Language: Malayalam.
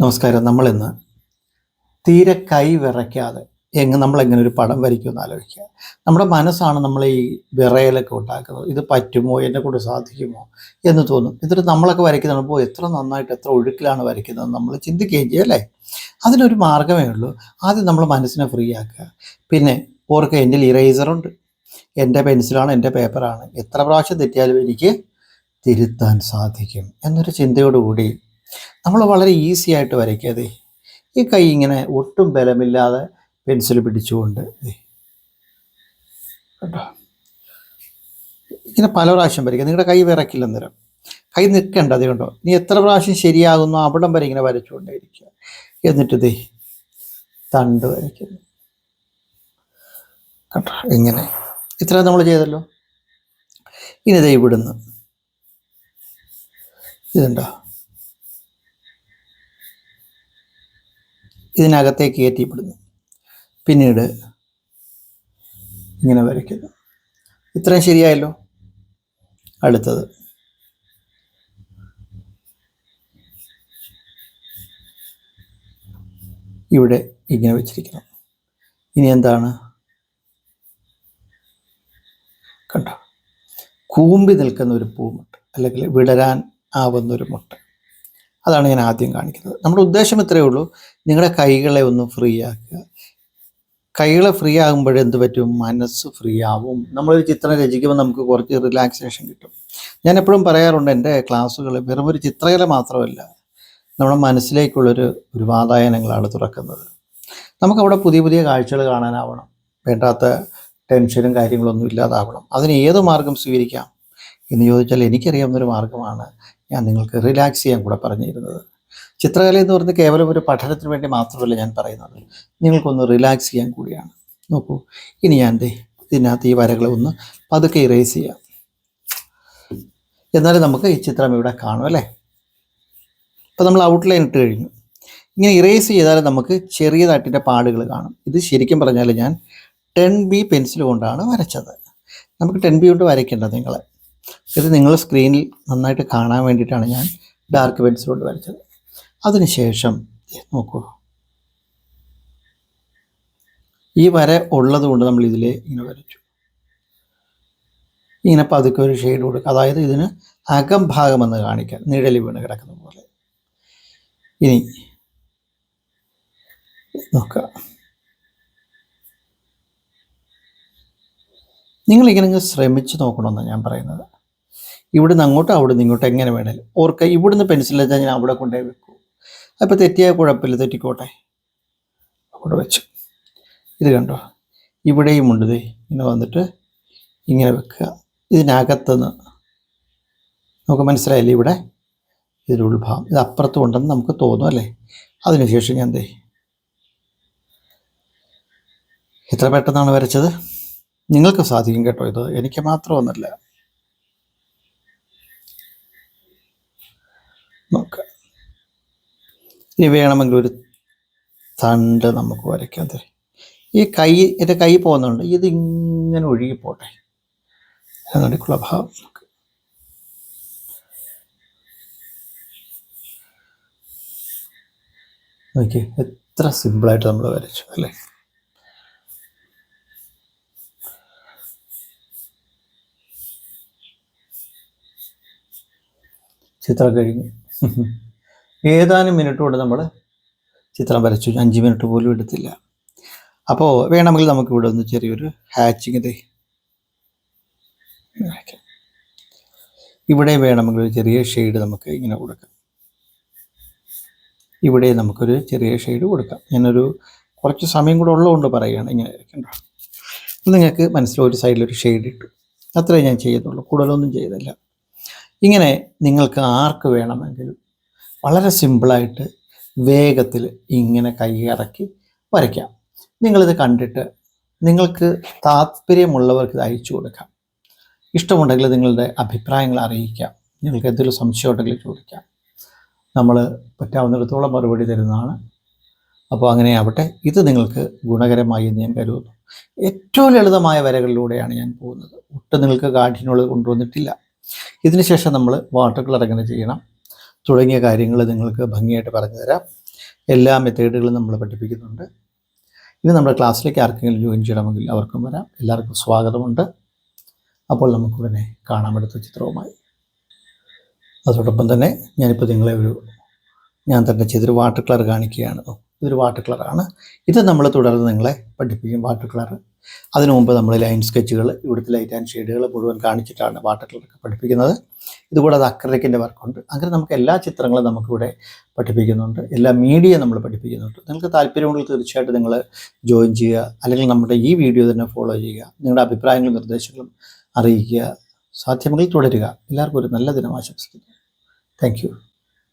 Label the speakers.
Speaker 1: നമസ്കാരം. നമ്മൾ നമ്മളിന്ന് തീരെ കൈ വിറയ്ക്കാതെ എങ്ങ് നമ്മളെങ്ങനെ ഒരു പടം വരയ്ക്കുമെന്ന് ആലോചിക്കുക. നമ്മുടെ മനസ്സാണ് നമ്മൾ ഈ വിറയലൊക്കെ ഉണ്ടാക്കുന്നത്. ഇത് പറ്റുമോ? എന്നെ കൊണ്ട് സാധിക്കുമോ? എന്ന് തോന്നും. എന്നിട്ട് നമ്മളൊക്കെ വരയ്ക്കുന്നപ്പോൾ എത്ര നന്നായിട്ട് എത്ര ഒഴുക്കിലാണ് വരയ്ക്കുന്നത് നമ്മൾ ചിന്തിക്കുകയും ചെയ്യും അല്ലേ? അതിനൊരു മാർഗമേ ഉള്ളൂ. ആദ്യം നമ്മൾ മനസ്സിനെ ഫ്രീ ആക്കുക. പിന്നെ ഓർക്കുക എന്റെ ഇറേസറുണ്ട് എന്റെ പെൻസിലാണ് എന്റെ പേപ്പറാണ് എത്ര പ്രാവശ്യം തെറ്റിയാലും എനിക്ക് തിരുത്താൻ സാധിക്കും. എന്നൊരു ചിന്തയോടുകൂടി നമ്മൾ വളരെ ഈസി ആയിട്ട് വരയ്ക്കാതെ ഈ കൈ ഇങ്ങനെ ഒട്ടും ബലമില്ലാതെ പെൻസിൽ പിടിച്ചുകൊണ്ട്. കേട്ടോ ഇങ്ങനെ പല പ്രാവശ്യം വരയ്ക്കുക. നിങ്ങളുടെ കൈ വിറക്കില്ല അന്നേരം. കൈ നിൽക്കണ്ട അത് കണ്ടോ? നീ എത്ര പ്രാവശ്യം ശരിയാകുന്നു അവിടം വരെ ഇങ്ങനെ വരച്ചുകൊണ്ടേയിരിക്കുക. എന്നിട്ട് ദേ തണ്ട് വരയ്ക്കുന്നു കേട്ടോ ഇങ്ങനെ. ഇത്ര നമ്മൾ ചെയ്തല്ലോ. ഇനി ദേ ഇവിടുന്ന്. ഇതുണ്ടോ? ഇതിനകത്തേക്ക് കയറ്റിപ്പെടുന്നു പിന്നീട് ഇങ്ങനെ വരയ്ക്കുന്നു. ഇത്രയും ശരിയായല്ലോ? അടുത്തത്. ഇവിടെ ഇങ്ങനെ വെച്ചിരിക്കണം ഇനി എന്താണ്? കണ്ടോ? കൂമ്പി നിൽക്കുന്ന ഒരു പൂമുട്ട് അല്ലെങ്കിൽ വിടരാൻ ആവുന്നൊരു മുട്ട. അതാണ് ഞാൻ ആദ്യം കാണിക്കുന്നത്. നമ്മുടെ ഉദ്ദേശം ഇത്രയേ ഉള്ളൂ. നിങ്ങളുടെ കൈകളെ ഒന്ന് ഫ്രീ ആക്കുക. കൈകളെ ഫ്രീ ആകുമ്പോൾ എന്ത് പറ്റും? മനസ്സ് ഫ്രീ ആവും. നമ്മളൊരു ചിത്രം രചിക്കുമ്പോൾ നമുക്ക് കുറച്ച് റിലാക്സേഷൻ കിട്ടും. ഞാൻ എപ്പോഴും പറയാറുണ്ട് എന്റെ ക്ലാസ്സുകൾ വെറും ഒരു ചിത്രകല മാത്രമല്ല നമ്മുടെ മനസ്സിലേക്കുള്ളൊരു ഒരു വാതായനങ്ങളാണ് തുറക്കുന്നത്. നമുക്കവിടെ പുതിയ പുതിയ കാഴ്ചകൾ കാണാനാവണം. വേണ്ടാത്ത ടെൻഷനും കാര്യങ്ങളൊന്നും ഇല്ലാതാവണം. അതിന് ഏത് മാർഗം സ്വീകരിക്കാം എന്ന് ചോദിച്ചാൽ എനിക്കറിയാവുന്നൊരു മാർഗമാണ് ഞാൻ നിങ്ങൾക്ക് റിലാക്സ് ചെയ്യാൻ കൂടെ പറഞ്ഞിരുന്നത്. ചിത്രകല എന്ന് പറയുന്നത് കേവലം ഒരു പഠനത്തിന് വേണ്ടി മാത്രമല്ല ഞാൻ പറയുന്നത്. നിങ്ങൾക്കൊന്ന് റിലാക്സ് ചെയ്യാൻ കൂടിയാണ്. നോക്കൂ ഇനി ഞാൻ ഇതിനകത്ത് ഈ വരകളെ ഒന്ന് പതുക്കെ ഇറേസ് ചെയ്യാം. എന്നാലും നമുക്ക് ഈ ചിത്രം ഇവിടെ കാണും അല്ലേ? അപ്പോൾ നമ്മൾ ഔട്ട്ലൈൻ ഇട്ട് കഴിഞ്ഞു. ഇങ്ങനെ ഇറേസ് ചെയ്താൽ നമുക്ക് ചെറിയതായിട്ടിന്റെ പാടുകൾ കാണും. ഇത് ശരിക്കും പറഞ്ഞാൽ ഞാൻ ടെൻ ബി പെൻസിൽ കൊണ്ടാണ് വരച്ചത്. നമുക്ക് ടെൻ ബി കൊണ്ട് വരയ്ക്കേണ്ടത് നിങ്ങളെ. ഇത് നിങ്ങൾ സ്ക്രീനിൽ നന്നായിട്ട് കാണാൻ വേണ്ടിയിട്ടാണ് ഞാൻ ഡാർക്ക് പെൻസിൽ കൊണ്ട് വരച്ചത് അതിനുശേഷം നോക്കൂ. ഈ വര ഉള്ളത് കൊണ്ട് നമ്മൾ ഇതിലെ ഇങ്ങനെ വരച്ചു. ഇങ്ങനെ പതുക്കെ ഒരു ഷെയ്ഡ് കൊടുക്കുക. അതായത് ഇതിന് അകംഭാഗമെന്ന് കാണിക്കാൻ നിഴലി വീണ് കിടക്കുന്ന പോലെ. ഇനി നോക്കുക. നിങ്ങളിങ്ങനെ ശ്രമിച്ചു നോക്കണമെന്നാണ് ഞാൻ പറയുന്നത്. ഇവിടുന്ന് അങ്ങോട്ട് അവിടുന്ന് ഇങ്ങോട്ട് എങ്ങനെ വേണേലും. ഓർക്ക ഇവിടുന്ന് പെൻസിൽ വെച്ചാൽ ഞാൻ അവിടെ കൊണ്ടുപോയി വെക്കൂ. അപ്പോൾ തെറ്റിയാൽ കുഴപ്പമില്ല തെറ്റിക്കോട്ടെ. അവിടെ വെച്ചു. ഇത് കണ്ടോ? ഇവിടെയും ഉണ്ട് ഇങ്ങനെ വന്നിട്ട് ഇങ്ങനെ വെക്കുക. ഇതിനകത്തുനിന്ന് നമുക്ക് മനസ്സിലായില്ലേ ഇവിടെ? ഇതിന്റെ ഉത്ഭവം ഇത് അപ്പുറത്തും ഉണ്ടെന്ന് നമുക്ക് തോന്നും അല്ലേ? അതിനുശേഷം ഞാൻ ദേ. എത്ര പെട്ടെന്നാണ് വരച്ചത്? നിങ്ങൾക്ക് സാധിക്കും കേട്ടോ ഇത്. എനിക്ക് മാത്രമൊന്നല്ല നോക്കാം. ഇനി വേണമെങ്കിൽ ഒരു തണ്ട് നമുക്ക് വരയ്ക്കാം. തരും ഈ കൈ എന്റെ കൈ പോകുന്നുണ്ട്. ഇതിങ്ങനെ ഒഴുകിപ്പോട്ടെ. ഒഴുകി ഭാവം നോക്കി എത്ര സിമ്പിളായിട്ട് നമ്മൾ വരച്ചു അല്ലേ? ചിത്രം കഴിഞ്ഞ്. ഏതാനും മിനിറ്റ് കൊണ്ട് നമ്മൾ ചിത്രം വരച്ചു. അഞ്ച് മിനിറ്റ് പോലും എടുത്തില്ല. അപ്പോൾ വേണമെങ്കിൽ നമുക്ക് ഇവിടെ ഒന്ന് ചെറിയൊരു ഹാച്ചിങ് ഇതേ. ഇവിടെ വേണമെങ്കിൽ ഒരു ചെറിയ ഷെയ്ഡ് നമുക്ക് ഇങ്ങനെ കൊടുക്കാം. ഇവിടെ നമുക്കൊരു ചെറിയ ഷെയ്ഡ് കൊടുക്കാം. ഞാനൊരു കുറച്ച് സമയം കൂടെ ഉള്ളതുകൊണ്ട് പറയുകയാണ്. ഇങ്ങനെ നിങ്ങൾക്ക് മനസ്സിൽ ഒരു സൈഡിലൊരു ഷെയ്ഡ് ഇട്ടു. അത്രേ ഞാൻ ചെയ്യുന്നുള്ളൂ. കൂടുതലൊന്നും ചെയ്തില്ല. ഇങ്ങനെ നിങ്ങൾക്ക് ആർക്ക് വേണമെങ്കിലും വളരെ സിമ്പിളായിട്ട് വേഗത്തിൽ ഇങ്ങനെ കൈയിറക്കി വരയ്ക്കാം. നിങ്ങളിത് കണ്ടിട്ട് നിങ്ങൾക്ക് താല്പര്യമുള്ളവർക്ക് ഇത് അയച്ചു കൊടുക്കാം. ഇഷ്ടമുണ്ടെങ്കിൽ നിങ്ങളുടെ അഭിപ്രായങ്ങൾ അറിയിക്കാം. നിങ്ങൾക്ക് എന്തെങ്കിലും സംശയം ഉണ്ടെങ്കിൽ ചോദിക്കാം. നമ്മൾ പറ്റാവുന്നിടത്തോളം മറുപടി തരുന്നതാണ്. അപ്പോൾ അങ്ങനെ ആവട്ടെ ഇത് നിങ്ങൾക്ക് ഗുണകരമായി എന്ന് ഞാൻ കരുതുന്നു. ഏറ്റവും ലളിതമായ വരകളിലൂടെയാണ് ഞാൻ പോകുന്നത്. ഒട്ടും നിങ്ങൾക്ക് കാഠിന്യമുള്ളത് കൊണ്ടുവന്നിട്ടില്ല. ഇതിനുശേഷം നമ്മൾ വാട്ടർ കളർ എങ്ങനെ ചെയ്യണം? തുടങ്ങിയ കാര്യങ്ങൾ നിങ്ങൾക്ക് ഭംഗിയായിട്ട് പറഞ്ഞു തരാം. എല്ലാ മെത്തേഡുകളും നമ്മൾ പഠിപ്പിക്കുന്നുണ്ട്. ഇനി നമ്മുടെ ക്ലാസ്സിലേക്ക് ആർക്കെങ്കിലും ജോയിൻ ചെയ്യണമെങ്കിൽ അവർക്കും വരാം. എല്ലാവർക്കും സ്വാഗതമുണ്ട്. അപ്പോൾ നമുക്കുടനെ കാണാം അടുത്ത ചിത്രവുമായി. അതോടൊപ്പം തന്നെ ഞാനിപ്പോൾ നിങ്ങളെ ഒരു ഞാൻ തന്നെ ചെയ്തൊരു വാട്ടർ കളർ കാണിക്കുകയാണ്. ഇതൊരു വാട്ടർ കളറാണ് ഇത് നമ്മൾ തുടർന്ന് നിങ്ങളെ പഠിപ്പിക്കും വാട്ടർ കളർ അതിനു മുമ്പ് നമ്മൾ ലൈൻ സ്കെച്ചുകൾ ഇവിടുത്തെ ലൈറ്റ് ആൻഡ് ഷെയ്ഡുകൾ മുഴുവൻ കാണിച്ചിട്ടാണ് വാട്ടർ കളറൊക്കെ പഠിപ്പിക്കുന്നത്. ഇതുകൂടാതെ അക്രലിക്കിന്റെ വർക്കുണ്ട് അങ്ങനെ നമുക്ക് എല്ലാ ചിത്രങ്ങളും നമുക്കിവിടെ പഠിപ്പിക്കുന്നുണ്ട്. എല്ലാ മീഡിയ നമ്മൾ പഠിപ്പിക്കുന്നുണ്ട്. നിങ്ങൾക്ക് താല്പര്യമുണ്ടെങ്കിൽ തീർച്ചയായിട്ടും നിങ്ങൾ ജോയിൻ ചെയ്യുക. അല്ലെങ്കിൽ നമ്മുടെ ഈ വീഡിയോ തന്നെ ഫോളോ ചെയ്യുക. നിങ്ങളുടെ അഭിപ്രായങ്ങളും നിർദ്ദേശങ്ങളും അറിയിക്കുക. സാധ്യമെങ്കിൽ തുടരുക. എല്ലാവർക്കും ഒരു നല്ല ദിനം ആശംസിക്കുന്നു. താങ്ക്